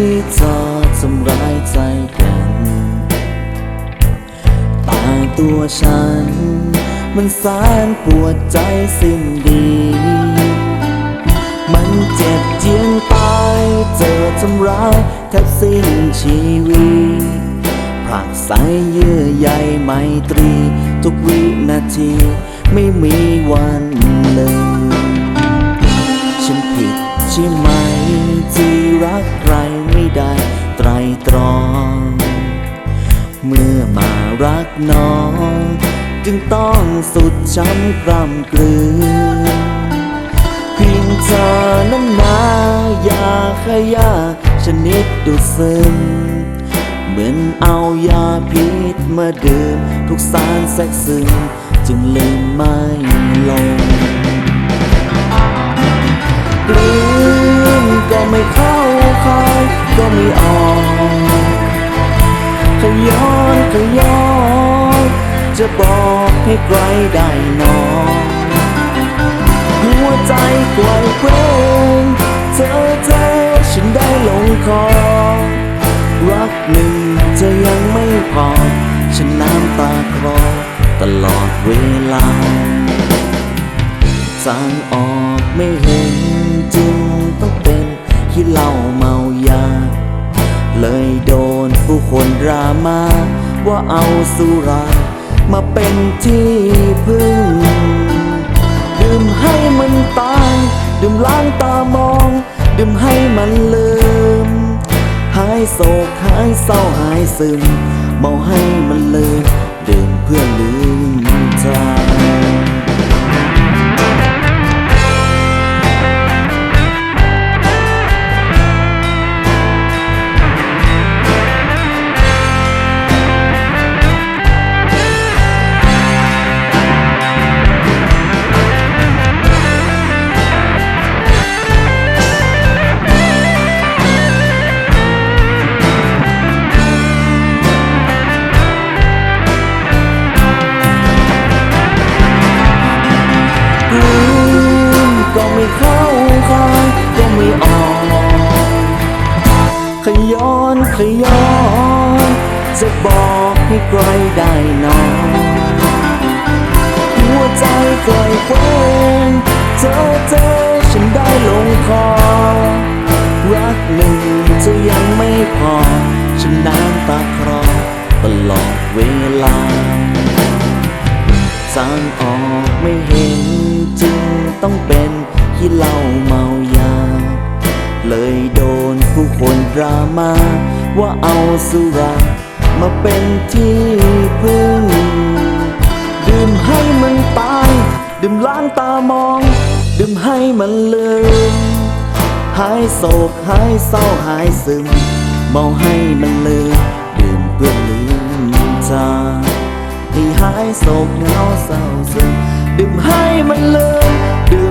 ที่จะทำร้ายใจกันตายตัวฉัน มันแสนปวดใจสิ้นดี มันเจ็บเจียนตายเจอทำร้ายแทบสิ้นชีวิตผลักใสเยื่อใยไมตรี ทุกวินาที ไม่มีวันเลืมฉันผิดใช่ไหมที่รัก น้องจึงต้องสุดช้ำกรำกลืนเพียงเธอนั้นนายาขยะชนิดดูดซึม เหมือนเอายาพิษมาดื่ม ทุกสารแทรกซึม จึงลืมไม่ลงกลืนก็ไม่เข้าคายก็ไม่ออกขย้อนขย้อน จะบอกให้ใครได้นอนหัวใจกวายเกรงเธอเธอฉันได้ลงคอ รักหนึ่งจะยังไม่พอ ฉันน้ำตาคลอตลอดเวลาทางออกไม่เห็นจึงต้องเป็นที่เหล้าเมายา เลยโดนผู้คนรามาว่าเอาสุรา มาเป็นที่พึ่ง ดื่มให้มันตาย ดื่มล้างตามอง ดื่มให้มันลืม หายโศกหายเศร้าหายซึม เมาให้มันลืม ดื่มเพื่อลืมใจ เข้าคายก็ไม่ออกขย้อนขย้อนจะบอกให้ใครได้นอนหัวใจกลอยเคว้งเธอเธอฉันได้ลงคอ รักหนึ่งจะยังไม่พอ ฉันน้ำตาคลอตลอดเวลาทางออกไม่เห็นจึงต้องเป็น ที่เหล้าเมายา เลยโดนผู้คนดรามาว่าเอาสุรามาเป็นที่พึ่ง ดื่มให้มันตาย ดื่มล้างตามอง ดื่มให้มันลืม หายโศกหายเศร้าหายซึม เมาให้มันลืม ดื่มเพื่อลืมใจให้หายโศกเหงาเศร้าซึม ดื่มให้มันลืมดื่